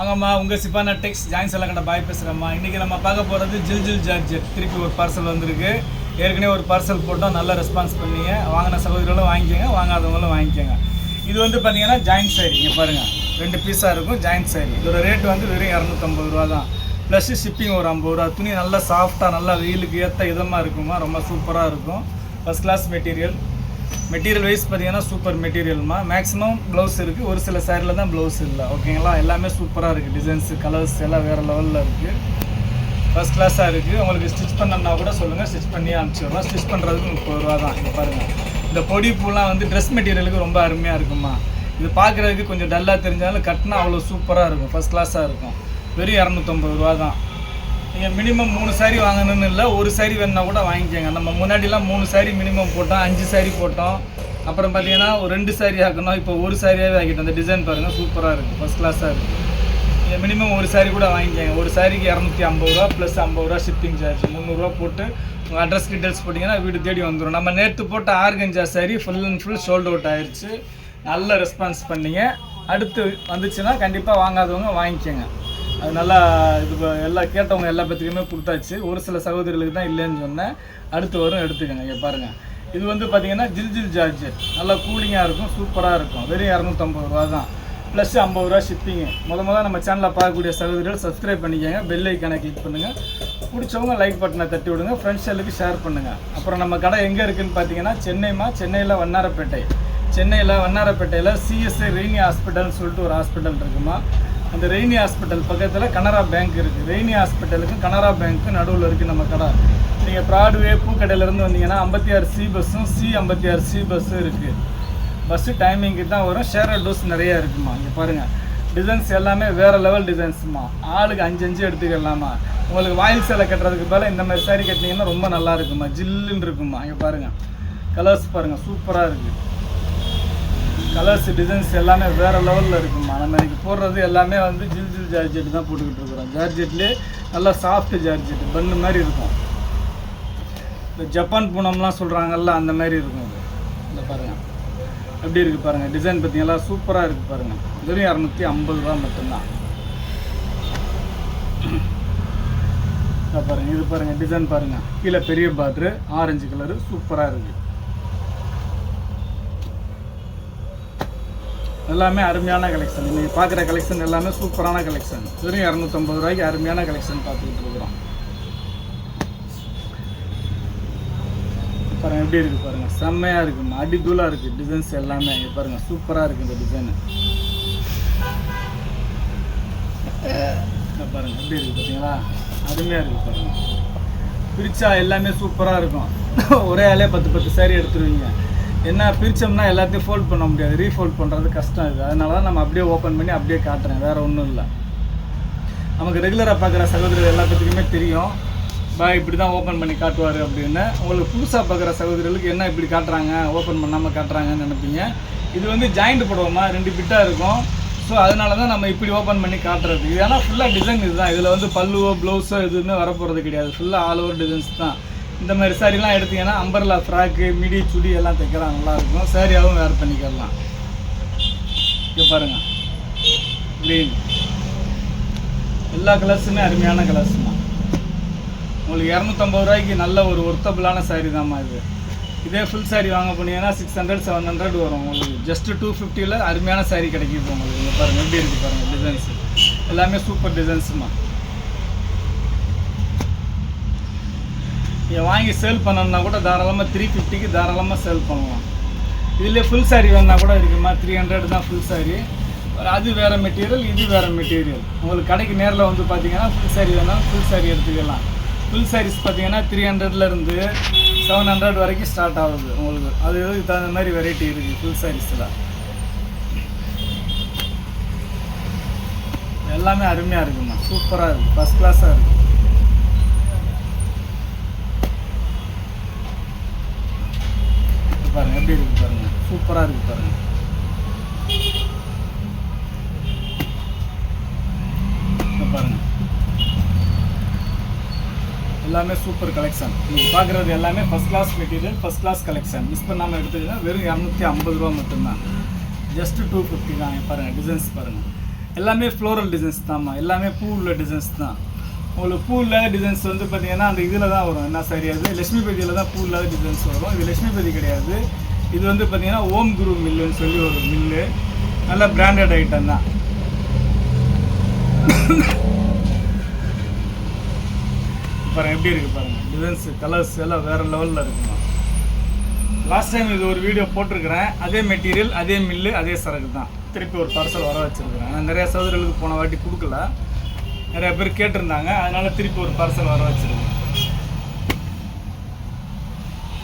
வாங்கம்மா உங்கள் சிப்பானா டெக்ஸ் ஜாயின் செல்லக்கண்ட பாய் பேசுகிறேம்மா இன்றைக்கி நம்ம பார்க்க போகிறது ஜில் ஜில் ஜார்ஜெட் திருப்பி ஒரு பார்சல் வந்திருக்கு. ஏற்கனவே ஒரு பார்சல் போட்டோம். நல்லா ரெஸ்பான்ஸ் பண்ணீங்க. வாங்கின சகோதரிகளும் வாங்கிக்கோங்க. வாங்காதவங்களும் வாங்கிக்கோங்க. இது வந்து பார்த்தீங்கன்னா ஜாயின்ட் சாரி இங்கே பாருங்கள் ரெண்டு பீஸாக இருக்கும். ஜாயின் சாரி இதோட ரேட் வந்து வெறும் இரநூத்தம்பது ரூபா தான். ப்ளஸ் ஷிப்பிங் ஒரு ஐம்பது ரூபா. துணி நல்லா சாஃப்டாக நல்லா வெயிலுக்கு ஏற்ற இதமாக இருக்குமா? ரொம்ப சூப்பராக இருக்கும். First class material material wise பார்த்தீங்கன்னா சூப்பர் மெட்டீரியல்மா மேக்ஸிமம் ப்ளவுஸ் இருக்குது ஒரு சில சாரியில் தான் ப்ளவுஸ் இல்லை. ஓகேங்களா எல்லாமே சூப்பராக இருக்குது டிசைன்ஸு கலர்ஸ் எல்லாம் வேறு லெவலில் இருக்குது ஃபஸ்ட் கிளாஸாக இருக்குது உங்களுக்கு ஸ்டிச் பண்ணணும்னா கூட சொல்லுங்கள் ஸ்டிச் பண்ணி அனுப்பிச்சிடலாம் ஸ்டிச் பண்ணுறதுக்கு முப்பது ரூபா தான். இங்கே பாருங்கள் இந்த பொடி பூலாம் வந்து ட்ரெஸ் மெட்டீரியலுக்கு ரொம்ப அருமையாக இருக்குமா இது பார்க்குறதுக்கு கொஞ்சம் டல்லாக தெரிஞ்சாலும் கட்டினா அவ்வளோ சூப்பராக இருக்கும். ஃபஸ்ட் கிளாஸாக இருக்கும். வெறும் இரநூத்தம்பது ரூபா தான். நீங்கள் மினிமம் மூணு சாரி வாங்கணும்னு இல்லை ஒரு சாரி வேணுன்னா கூட வாங்கிக்கோங்க. நம்ம முன்னாடிலாம் மூணு சாரி மினிமம் போட்டோம் அஞ்சு சாரி போட்டோம். அப்புறம் பார்த்தீங்கன்னா ஒரு ரெண்டு சாரி ஆக்கணும். இப்போ ஒரு சாரியாகவே ஆக்கிட்டோம் அந்த டிசைன் பாருங்கள் சூப்பராக இருக்குது ஃபஸ்ட் கிளாஸாக இருக்குது நீங்கள் மினிமம் ஒரு சாரி கூட வாங்கிக்கோங்க. ஒரு சாரிக்கு இரநூத்தி ஐம்பது ரூபா ப்ளஸ் ஐம்பது ரூபா ஷிப்பிங் சார்ஜ் முந்நூறுரூவா போட்டு உங்கள் அட்ரஸ் டீட்டெயில்ஸ் போட்டிங்கன்னா வீடு தேடி வந்துடும் நம்ம நேற்று போட்ட organza sari full and full sold out ஆயிடுச்சு நல்ல ரெஸ்பான்ஸ் பண்ணிங்க. அடுத்து வந்துச்சுன்னா கண்டிப்பாக வாங்காதவங்க வாங்கிக்கோங்க. அது நல்லா இது எல்லாம் எல்லா கேட்டவங்க எல்லா பத்திரிக்கையுமே கொடுத்தாச்சு. ஒரு சில சகோதரிகளுக்கு தான் இல்லைன்னு சொன்னேன். அடுத்து வரும் எடுத்துக்கோங்க இங்கே பாருங்கள் இது வந்து பார்த்தீங்கன்னா ஜில் ஜில் ஜார்ஜெட் நல்லா கூலிங்காக இருக்கும் சூப்பராக இருக்கும். வெறும் இரநூத்தம்பது ரூபா தான். ப்ளஸ் ஐம்பது ரூபா ஷிப்பிங்கு முத முத நம்ம சேனலில் பார்க்கக்கூடிய சகோதரிகள் சப்ஸ்கிரைப் பண்ணிக்கோங்க. பெல் ஐக்கானை கிளிக் பண்ணுங்கள் பிடிச்சவங்க லைக் பட்டனை தட்டி விடுங்க. ஃப்ரெண்ட்ஸ் ஷேர் பண்ணுங்கள் அப்புறம் நம்ம கடை எங்கே இருக்குதுன்னு பார்த்தீங்கன்னா சென்னைமா சென்னையில் வண்ணாரப்பேட்டை. சென்னையில் வண்ணாரப்பேட்டையில் சிஎஸ்ஐ ரெய்னி ஹாஸ்பிட்டல்னு சொல்லிட்டு ஒரு ஹாஸ்பிட்டல் இருக்குமா. அந்த ரெய்னி ஹாஸ்பிட்டல் பக்கத்தில் கனரா பேங்க் இருக்குது ரெய்னி ஹாஸ்பிட்டலுக்கும் கனரா பேங்க்கும் நடுவில் இருக்குது நம்ம கடை. நீங்கள் ப்ராட்வே பூக்கடையிலேருந்து வந்தீங்கன்னா ஐம்பத்தி ஆறு சி பஸ்ஸும் சி ஐம்பத்தி ஆறு சி பஸ்ஸும் இருக்குது பஸ்ஸு டைமிங்க்கு தான் வரும். ஷேர் டோஸ் நிறையா இருக்குமா? இங்கே பாருங்கள் டிசைன்ஸ் எல்லாமே வேறு லெவல் டிசைன்ஸுமா ஆளுக்கு அஞ்சு அஞ்சு எடுத்துக்கலாமா? உங்களுக்கு வாயில் சேலை கட்டுறதுக்கு பதில் இந்த மாதிரி சாரி கட்டினீங்கன்னா ரொம்ப நல்லா இருக்குமா? ஜில்லுன்னு இருக்குமா? இங்கே பாருங்கள் கலர்ஸ் பாருங்கள் சூப்பராக இருக்குது கலர்ஸ் டிசைன்ஸ் எல்லாமே வேறு லெவலில் இருக்குமா நம்ம இன்னைக்கு போடுறது எல்லாமே வந்து ஜில் ஜில் ஜார்ஜெட் தான் போட்டுக்கிட்டு இருக்கிறோம். ஜார்ஜெட்லேயே நல்லா சாஃப்ட் ஜார்ஜெட் பண்ணு மாதிரி இருக்கும். இந்த ஜப்பான் பூனம்லாம் சொல்கிறாங்கல்ல அந்த மாதிரி இருக்கும் இது. இந்த பாருங்கள் எப்படி இருக்குது பாருங்கள் டிசைன் பார்த்தீங்களா? சூப்பராக இருக்குது பாருங்கள் வெறும் இரநூத்தி ஐம்பது ரூபா மட்டும்தான். இதை பாருங்கள் இது பாருங்கள் டிசைன் பாருங்கள் கீழே பெரிய பாட்ரு ஆரஞ்சு கலரு சூப்பராக இருக்குது எல்லாமே அருமையான கலெக்ஷன் நீங்கள் பார்க்குற கலெக்ஷன் எல்லாமே சூப்பரான கலெக்ஷன் வெறும் இரநூத்தம்பது ரூபாய்க்கு அருமையான கலெக்ஷன் பார்த்துக்கிட்டு இருக்கிறோம். பாருங்கள் எப்படி இருக்குது பாருங்கள் செம்மையாக இருக்குமா அடி இருக்குது டிசைன்ஸ் எல்லாமே பாருங்கள் சூப்பராக இருக்குது இந்த டிசைனு பாருங்க எப்படி இருக்கு பார்த்தீங்களா அருமையாக இருக்குது பாருங்கள் பிரிச்சா எல்லாமே சூப்பராக இருக்கும். ஒரே ஆளே பத்து பத்து சேரீ எடுத்துருவீங்க. என்ன பிரித்தோம்னா எல்லாத்தையும் ஃபோல்ட் பண்ண முடியாது. ரீஃபோல்ட் பண்ணுறது கஷ்டம் இது. அதனால தான் நம்ம அப்படியே ஓப்பன் பண்ணி அப்படியே காட்டுறேன். வேறு ஒன்றும் இல்லை. நமக்கு ரெகுலராக பார்க்குற சகோதரர் எல்லாத்துக்குமே தெரியும். பாய் இப்படி தான் ஓப்பன் பண்ணி காட்டுவார் அப்படின்னு. உங்களுக்கு புதுசாக பார்க்குற சகோதரர்களுக்கு என்ன இப்படி காட்டுறாங்க? ஓப்பன் பண்ணாமல் காட்டுறாங்கன்னு நினைப்பீங்க. இது வந்து ஜாயிண்ட் போடுவோமா? ரெண்டு பிட்டாக இருக்கும். ஸோ அதனால தான் நம்ம இப்படி ஓப்பன் பண்ணி காட்டுறது. இது ஆனால் ஃபுல்லாக டிசைன் இதுதான். இதில் வந்து பல்லுவோ ப்ளவுஸோ எதுவுமே வரப்போகிறது கிடையாது. ஃபுல்லாக ஆல் ஓவர் டிசைன்ஸ் தான். இந்த மாதிரி சாரிலாம் எடுத்தீங்கன்னா அம்பர்லா ஃப்ராக்கு மிடி சுடி எல்லாம் தைக்கலாம் நல்லாயிருக்கும் சாரியாகவும் வேர் பண்ணிக்கலாம். இங்கே பாருங்கள் க்ளீன் எல்லா கலர்ஸுமே அருமையான கலர்ஸ் தான். உங்களுக்கு இரநூத்தம்பது ரூபாய்க்கு நல்ல ஒரு ஒர்த்தபிளான saree தான்மா இது. இதே ஃபுல் saree வாங்க போனீங்கன்னா சிக்ஸ் ஹண்ட்ரட் செவன் ஹண்ட்ரட் வரும் உங்களுக்கு. ஜஸ்ட் டூ ஃபிஃப்டியில் அருமையான saree கிடைக்கிது உங்களுக்கு. இங்கே பாருங்கள் எப்படி இருக்குது பாருங்கள் டிசைன்ஸ் எல்லாமே சூப்பர் டிசைன்ஸுமா நீங்கள் வாங்கி சேல் பண்ணணும்னா கூட தாராளமாக த்ரீ ஃபிஃப்டிக்கு தாராளமாக சேல் பண்ணலாம். இதில் ஃபுல் saree வேணுன்னா கூட இருக்குமா த்ரீ ஹண்ட்ரட் தான் ஃபுல் saree. அது வேறு மெட்டீரியல் இது வேறு மெட்டீரியல் உங்களுக்கு கடைக்கு நேரில் வந்து பார்த்தீங்கன்னா ஃபுல் saree வேணாலும் ஃபுல் saree எடுத்துக்கலாம். ஃபுல் சாரீஸ் பார்த்தீங்கன்னா த்ரீ ஹண்ட்ரட்லேருந்து செவன் ஹண்ட்ரட் வரைக்கும் ஸ்டார்ட் ஆகுது உங்களுக்கு. அது இதுக்கு தகுந்த மாதிரி வெரைட்டி இருக்குது ஃபுல் சாரீஸில் எல்லாமே அருமையாக இருக்குமா? சூப்பராக இருக்குது ஃபஸ்ட் கிளாஸாக இருக்குது இது பாருங்க எப்படி இருக்கு பாருங்க சூப்பரா இருக்கு பாருங்க பாருங்க. எல்லாமே சூப்பர் கலெக்ஷன் நீங்கள் பார்க்குறது எல்லாமே first class material first class collection miss பண்ணாமல் எடுத்துக்கிட்டா வெறும் இரநூத்தி ஐம்பது ரூபா மட்டும்தான். ஜஸ்ட் டூ ஃபிஃப்டி தான். பாருங்கள் பாருங்க டிசைன்ஸ் பாருங்க. எல்லாமே ஃப்ளோரல் டிசைன்ஸ் தான்மா. எல்லாமே பூ உள்ள டிசைன்ஸ் தான். உங்களுக்கு பூ இல்லாத டிசைன்ஸ் வந்து பார்த்தீங்கன்னா அந்த இதில் தான் வரும். என்ன சரியாது லட்சுமிபதியில் தான் பூ இல்லாத டிசைன்ஸ் வரும். இது லட்சுமிபதி கிடையாது. இது வந்து பார்த்தீங்கன்னா ஓம் குரு மில்லுன்னு சொல்லி ஒரு மில்லு. நல்ல பிராண்டட் ஐட்டம் தான். பாருங்க எப்படி இருக்கு பாருங்க. டிசைன்ஸ் கலர்ஸ் எல்லாம் வேற லெவலில் இருக்குமா. லாஸ்ட் டைம் இது ஒரு வீடியோ போட்டிருக்கிறேன். அதே மெட்டீரியல் அதே மில்லு அதே சரக்கு தான். திருப்பி ஒரு பார்சல் வர வச்சுருக்குறேன். நான் நிறைய சகோதரர்களுக்கு போன வாட்டி கொடுக்கல. நிறைய பேர் கேட்டிருந்தாங்க. அதனால திருப்பி ஒரு பார்சல் வர வச்சுருக்கேன்.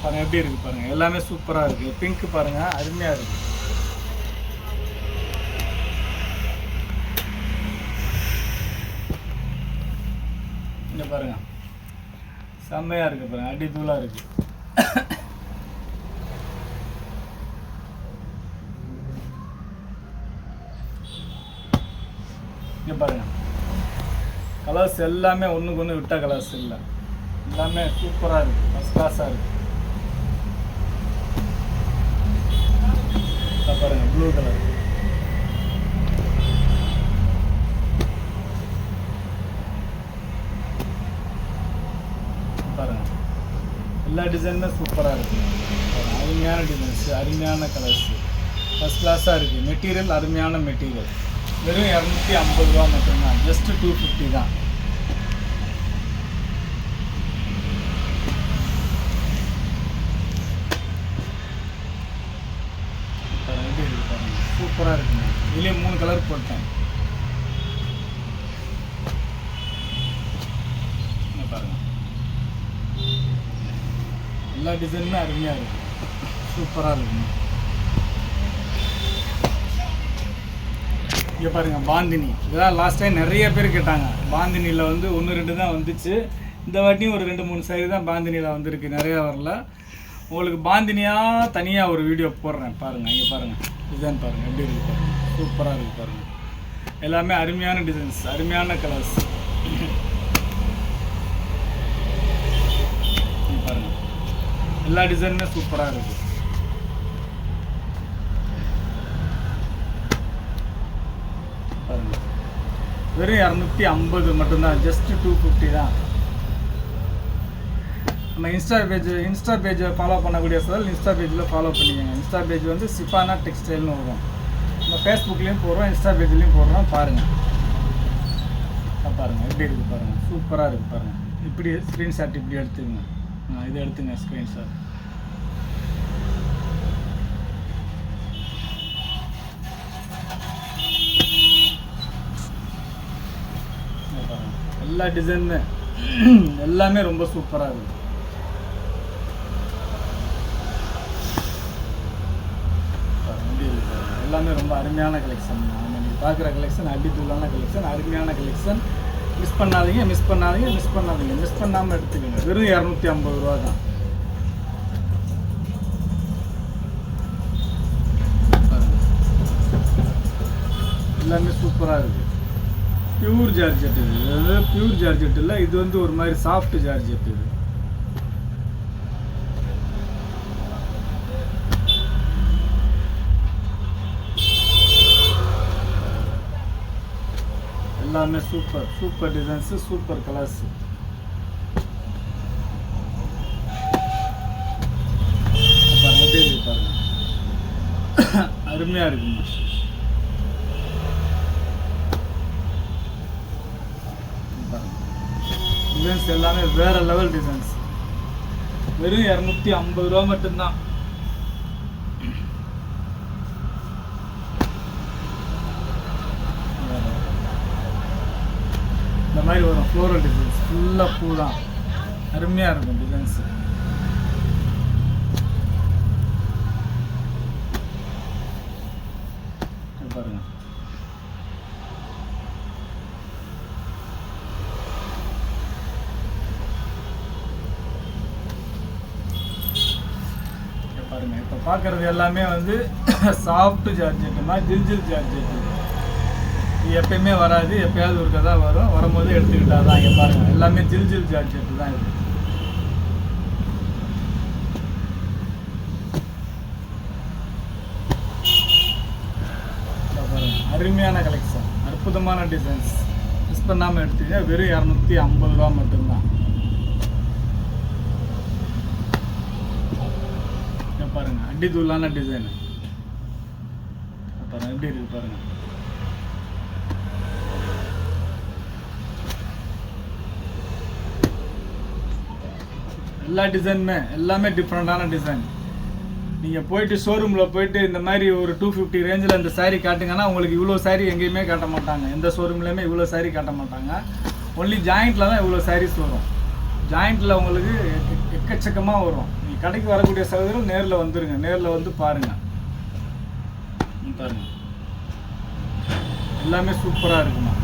பாருங்க எப்படி இருக்கு பாருங்க. எல்லாமே சூப்பராக இருக்கு. பிங்க் பாருங்க அருமையா இருக்கு. இங்க பாருங்க. செம்மையா இருக்கு பாருங்க. அடி தூளா இருக்கு. இங்க பாருங்க. கலர்ஸ் எல்லாமே ஒண்ணுக்கு ஒன்று விட்ட கலர்ஸ் இல்லை. எல்லாமே சூப்பரா இருக்கு. ஃபர்ஸ்ட் கிளாஸாக இருக்கு இதோ பாருங்க ப்ளூ கலர் எல்லா டிசைனுமே சூப்பராக இருக்குது அருமையான டிசைன்ஸ் அருமையான கலர்ஸ் ஃபஸ்ட் கிளாஸாக இருக்குது மெட்டீரியல் அருமையான மெட்டீரியல் வெறும் இரநூத்தி ஐம்பது ரூபா மட்டும்தான். ஜஸ்ட் டூ ஃபிஃப்டி தான் பாருங்க, எப்படி இருக்கு பாருங்க சூப்பராக இருக்குங்க. இதுலேயே மூணு கலர் போட்டேன். பாருங்கள் எல்லா டிசைனுமே அருமையாக இருக்கு. சூப்பராக இருக்குங்க. இங்கே பாருங்க பாந்தினி. இதெல்லாம் லாஸ்ட் டைம் நிறைய பேர் கேட்டாங்க. பாந்தினியில் வந்து ஒன்று ரெண்டு தான் வந்துச்சு. இந்த வாட்டியும் ஒரு ரெண்டு மூணு சைடு தான் பாந்தினியில் வந்திருக்கு. நிறையா வரல. உங்களுக்கு பாந்தினியாக தனியாக ஒரு வீடியோ போடுறேன். பாருங்கள் இங்கே பாருங்கள் டிசைன் பாருங்கள் எப்படி இருக்குது பாருங்கள் சூப்பராக இருக்குது பாருங்கள் எல்லாமே அருமையான டிசைன்ஸ் அருமையான கலர்ஸ் பாருங்கள் எல்லா டிசைனுமே சூப்பராக இருக்குது பாருங்கள் வெறும் இரநூத்தி ஐம்பது மட்டும்தான். ஜஸ்ட் டூ ஃபிஃப்டி தான். நம்ம இன்ஸ்டா பேஜ் இன்ஸ்டா பேஜை ஃபாலோ பண்ணக்கூடிய சார் இன்ஸ்டா பேஜில் ஃபாலோ பண்ணிக்கோங்க. இன்ஸ்டா பேஜ் வந்து சிஃபானா டெக்ஸ்டைல்னு வரும். நம்ம ஃபேஸ்புக்லேயும் போடுறோம் இன்ஸ்டா பேஜ்லேயும் போடுறோம் பாருங்கள் பாருங்கள் எப்படி இருக்குது பாருங்கள் சூப்பராக இருக்குது பாருங்கள் இப்படி ஸ்க்ரீன்ஷாட் இப்படி எடுத்துங்க ஆ இது எடுத்துங்க ஸ்க்ரீன்ஷாட் எல்லா டிசைனுமே எல்லாமே ரொம்ப சூப்பராக இருக்குது பாருங்க, எப்படி இருக்கு பாருங்க. எல்லாமே ரொம்ப அருமையான கலெக்ஷன் நம்ம நீங்கள் பார்க்குற கலெக்ஷன் அடித்தூளான கலெக்ஷன் அருமையான கலெக்ஷன் மிஸ் பண்ணாதீங்க மிஸ் பண்ணாதீங்க மிஸ் பண்ணாதீங்க. மிஸ் பண்ணாமல் எடுத்துக்கோங்க. வெறும் இரநூத்தி ஐம்பது ரூபா தான். எல்லாமே சூப்பராக இருக்குது பியூர் ஜார்ஜெட் இது. பியூர் ஜார்ஜெட் இல்லை இது வந்து ஒரு மாதிரி சாஃப்ட் ஜார்ஜெட் இது. எல்லாமே super super designs super colours பாருங்க எப்படி இருக்கு பாருங்க அருமையாக இருக்குங்க டிசைன்ஸ் எல்லாமே வேற லெவல் டிசைன்ஸ் வெறும் இரநூத்தி ஐம்பது ரூபா மட்டும்தான் இந்த மாதிரி வரும் ஃப்ளோரல் டிசைன்ஸ் ஃபுல்லாக பூ தான் அருமையாக இருக்கும் டிசைன்ஸு பாருங்க. பாருங்க. இப்போ பார்க்குறது எல்லாமே வந்து சாஃப்ட் ஜார்ஜெட்டுமா ஜில் ஜில் ஜார்ஜெட்டு எப்பயுமே வராது எப்பயாவது ஒரு தான் வரும். வரும்போது எடுத்துக்கிட்டா தான் இங்கே பாருங்க. எல்லாமே ஜில் ஜில் ஜார்ஜெட் தான் இது. அருமையான கலெக்ஷன் அற்புதமான டிசைன்ஸ் மிஸ் பண்ணாமல் எடுத்தீங்க வெறும் இரநூத்தி ஐம்பது ரூபா மட்டும்தான். இங்க பாருங்க. அடி தூளான டிசைனு பாருங்க. எப்படி இருக்கு பாருங்க. எல்லா டிசைனுமே எல்லாமே டிஃப்ரெண்ட்டான டிசைன் நீங்கள் போயிட்டு ஷோரூமில் போயிட்டு இந்த மாதிரி ஒரு டூ ஃபிஃப்டி ரேஞ்சில் இந்த சாரீ காட்டுங்கன்னா உங்களுக்கு இவ்வளோ சாரீ எங்கேயுமே காட்ட மாட்டாங்க. எந்த ஷோரூம்லேயுமே இவ்வளோ சாரீ காட்ட மாட்டாங்க. ஒன்லி ஜாயிண்ட்டில் தான் இவ்வளோ சாரீஸ் வரும். ஜாயிண்ட்டில் உங்களுக்கு எக்கச்சக்கமாக வரும். நீங்கள் கடைக்கு வரக்கூடிய சகோதரர்கள் நேரில் வந்துடுங்க நேரில் வந்து பாருங்கள் பாருங்கள் எல்லாமே சூப்பராக இருக்குமா?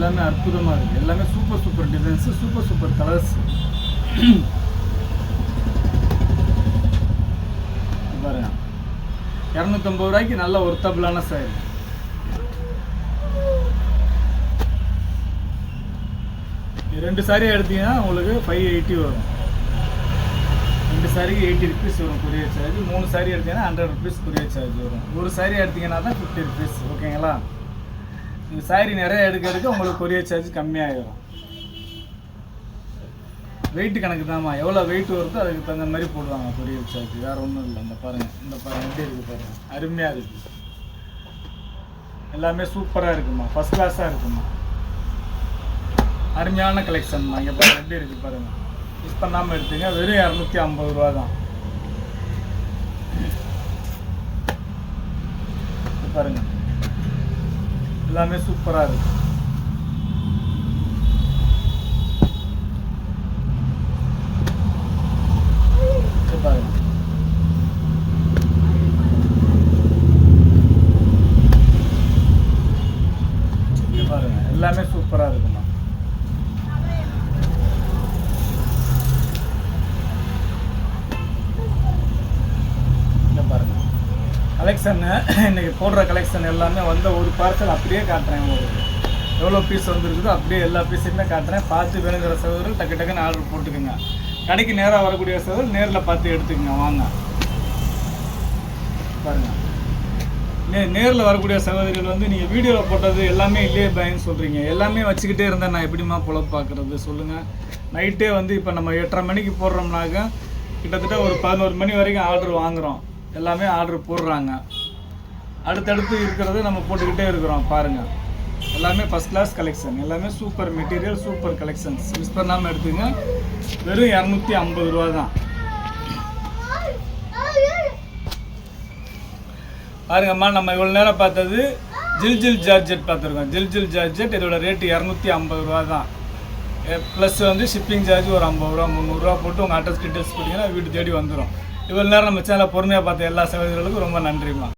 எல்லாமே அற்புதமாக இருக்குது எல்லாமே super super designs super super colours பாருங்க. இரநூத்தம்பது ரூபாய்க்கு நல்ல ஒர்த்தபிளான சாரி ரெண்டு சாரி எடுத்தீங்கன்னா உங்களுக்கு ஃபைவ் எயிட்டி வரும். ரெண்டு சாரிக்கு எயிட்டி ருபீஸ் வரும் கொரியர் சார்ஜ் மூணு சாரி எடுத்தீங்கன்னா ஹண்ட்ரட் ருபீஸ் கொரியர் சார்ஜ் வரும். ஒரு சாரி எடுத்தீங்கன்னா தான் ஃபிஃப்டி ருபீஸ் ஓகேங்களா இந்த சாரி நிறைய எடுக்க எடுக்க உங்களுக்கு கொரியர் சார்ஜ் கம்மியாகிடும் வெயிட்டு கணக்கு தான்மா எவ்வளோ வெயிட் வருதோ அதுக்கு தகுந்த மாதிரி போடுவாங்க கொரியர் சார்ஜ் வேறு ஒன்றும் இல்லை இந்த பாருங்கள் இந்த பாருங்கள் எப்படி இருக்குது பாருங்கள் அருமையாக இருக்குது எல்லாமே சூப்பராக இருக்குமா? ஃபர்ஸ்ட் கிளாஸாக இருக்குமா? அருமையான கலெக்ஷன்மா இங்கே பாருங்கள் எப்படி இருக்குது பாருங்கள் மிஸ் பண்ணாமல் எடுத்தீங்க வெறும் இரநூத்தி ஐம்பது ரூபா தான். பாருங்கள் எல்லாமே சூப்பராக இருக்கு இது பாருங்க இது பாருங்க எல்லாமே சூப்பராக இருக்குமா இங்க பாருங்க கலெக்ஷனு இன்றைக்கி போடுற கலெக்ஷன் எல்லாமே வந்த ஒரு பார்சல் அப்படியே காட்டுறேன் உங்களுக்கு. எவ்வளோ பீஸ் வந்துருக்குதோ அப்படியே எல்லா பீஸுமே காட்டுறேன். பார்த்து வேணுங்கிற சகோதரர் டக்கு டக்குன்னு ஆர்டர் போட்டுக்கோங்க. கடைக்கு நேராக வரக்கூடிய சகோதரர் நேரில் பார்த்து எடுத்துக்கங்க. வாங்க. பாருங்கள் நே நேரில் வரக்கூடிய சகோதரிகள் வந்து நீங்கள் வீடியோவில் போட்டது எல்லாமே இல்லையே பயன்னு சொல்கிறீங்க எல்லாமே வச்சுக்கிட்டே இருந்தால் நான் எப்படிம்மா பொழப்பு பார்க்குறது? சொல்லுங்கள் நைட்டே வந்து இப்போ நம்ம எட்டரை மணிக்கு போடுறோம்னாக்க கிட்டத்தட்ட ஒரு பதினோரு மணி வரைக்கும் ஆர்டர் வாங்குகிறோம் எல்லாமே ஆர்டர் போடுறாங்க. அடுத்தடுத்து இருக்கிறத நம்ம போட்டுக்கிட்டே இருக்கிறோம் பாருங்கள் எல்லாமே ஃபஸ்ட் கிளாஸ் கலெக்ஷன் எல்லாமே super material super collections miss பண்ணாமல் எடுத்துங்க. வெறும் இரநூத்தி ஐம்பது ரூபா தான் பாருங்கம்மா நம்ம இவ்வளோ நேரம் பார்த்தது ஜில் ஜில் ஜார்ஜெட் பார்த்துருக்கோம். ஜில் ஜில் ஜார்ஜெட் இதோட ரேட்டு இரநூத்தி ஐம்பது ரூபா தான் ப்ளஸ் வந்து ஷிப்பிங் சார்ஜ் ஒரு ஐம்பது ரூபா முந்நூறுரூவா போட்டு உங்கள் அட்ரஸ் டீட்டெயில்ஸ் கொடுத்தீங்கன்னா வீட்டு தேடி வந்துடும் இவ்வளோ நேரம் நம்ம சேனலை பொறுமையாக பார்த்த எல்லா சகோதரர்களுக்கும் ரொம்ப நன்றிம்மா.